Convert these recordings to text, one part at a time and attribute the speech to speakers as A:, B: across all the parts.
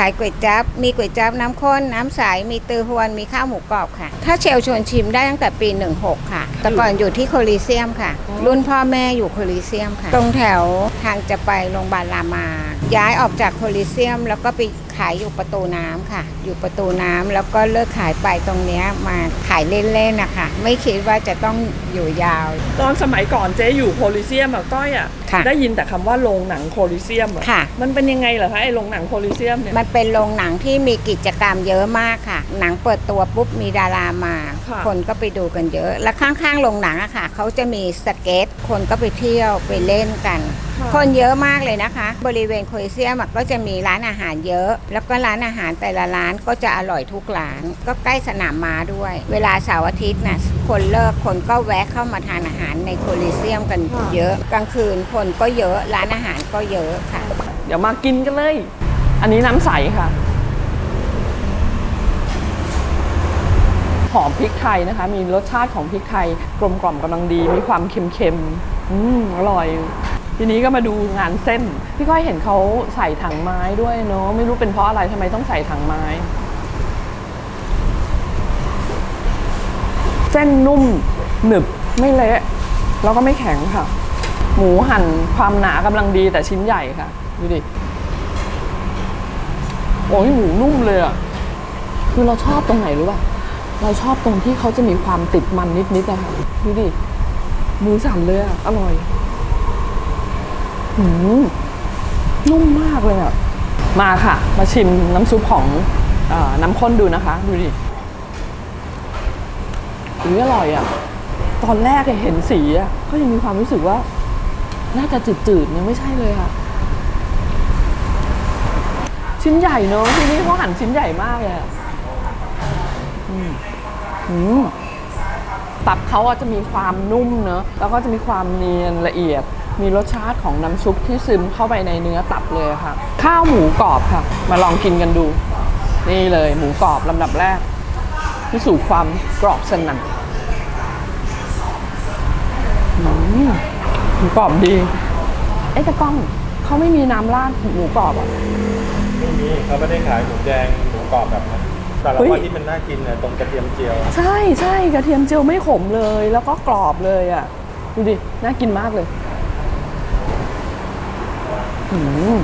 A: ขายก๋วยจั๊บ มีก๋วยจั๊บน้ำข้น น้ำใส มีตือฮวน มีข้าวหมูกรอบค่ะ ถ้าเชลชวนชิมได้ตั้งแต่ปี 16 ค่ะ แต่ก่อนอยู่ที่โคลีเซียมค่ะ รุ่นพ่อแม่อยู่โคลีเซียมค่ะ ตรงแถวทางจะไปโรงพยาบาลรามา ย้ายออกจากโคลีเซียมแล้วก็ไป ขายอยู่ประตูน้ำค่ะ อยู่ประตูน้ำแล้วก็เลิกขายไปตรงเนี้ยมาขายเล่นๆนะคะไม่คิดว่าจะต้องอยู่ยาว
B: ตอนสมัยก่อนเจ๊อยู่โคลิเซียมอะก้อยอะ
A: ค่ะ
B: ได้ยินแต่คำว่าโรงหนังโคลิเซียมอะ
A: ค่ะ
B: มันเป็นยังไงเหรอคะไอ้โรงหนังโคลิเซียมเนี่ย
A: มันเป็นโรงหนังที่มีกิจกรรมเยอะมากค่ะ หนังเปิดตัวปุ๊บมีดารามา
B: ค่ะ
A: คนก็ไปดูกันเยอะ และข้างๆโรงหนังอะค่ะเขาจะมีสเก็ตคนก็ไปเที่ยวไปเล่นกัน
B: ค่ะ
A: คนเยอะมากเลยนะคะ บริเวณโคลิเซียมอะก็จะมีร้านอาหารเยอะแล้วก็ร้านอาหารแต่ละร้านก็จะอร่อยทุกร้าน ก็ใกล้สนามม้าด้วย เวลาเสาร์อาทิตย์น่ะคนเลิกคนก็แวะเข้ามาทานอาหารในโคลิเซียมกันเยอะ กลางคืนคนก็เยอะร้านอาหารก็เยอะค่ะ
B: เดี๋ยวมากินกันเลย อันนี้น้ำใสค่ะ หอมพริกไทยนะคะ มีรสชาติของพริกไทยกลมกล่อมกำลังดี มีความเค็มๆ อืมอร่อย ทีนี้ก็มาดูงานเส้น พี่ก้อยเห็นเขาใส่ถังไม้ด้วยเนาะไม่รู้เป็นเพราะอะไรทำไมต้องใส่ถังไม้ เส้นนุ่มหนึบไม่เละแล้วก็ไม่แข็งค่ะ หมูหั่นความหนากำลังดีแต่ชิ้นใหญ่ค่ะ ดูดิ โอ้ยหมูนุ่มเลยอะคือเราชอบตรงไหนรู้ป่ะ เราชอบตรงที่เขาจะมีความติดมันนิดๆอะค่ะดูดิ มือสั่นเลยอะอร่อย หืมนุ่มมากเลยอะมาค่ะ มาชิมน้ำซุปของอน้ำข้นดูนะคะ ดูดิอืออร่อยอะตอนแรกเห็นสีอะก็ยังมีความรู้สึกว่า น่าจะจืดๆยังไม่ใช่เลยค่ะ ชิ้นใหญ่เนอะที่นี่เขาหั่นชิ้นใหญ่มากเลยอะอืมอืมตับเขาอะจะมีความนุ่มเนอะแล้วก็จะมีความเนียนละเอียด มีรสชาติของน้ำซุปที่ซึมเข้าไปในเนื้อตับเลยค่ะ ข้าวหมูกรอบค่ะ มาลองกินกันดู นี่เลยหมูกรอบลำดับแรกที่สู่ความกรอบสนั่นอืมหมูกรอบดี เอ๊ะแต่กล้องเขาไม่มีน้ำราดหมูกรอบอะ
C: ไม่มีเขาไม่ได้ขายหมูแดงหมูกรอบแบบนั้นแต่เรา
B: เฮ้ย
C: ว่าที่มันน่ากินเนี่ยตรงกระเทียมเจียว
B: ใช่ใช่กระเทียมเจียวไม่ขมเลย แล้วก็กรอบเลยอะดูดิน่ากินมากเลย หืม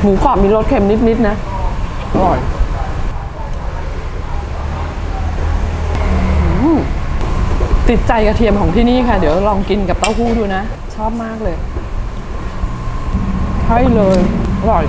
B: หมูกรอบมีรสเค็มนิดๆนะอร่อยอืมติดใจกระเทียมของที่นี่ค่ะ เดี๋ยวลองกินกับเต้าหู้ดูนะ ชอบมากเลย ใช่เลย อร่อย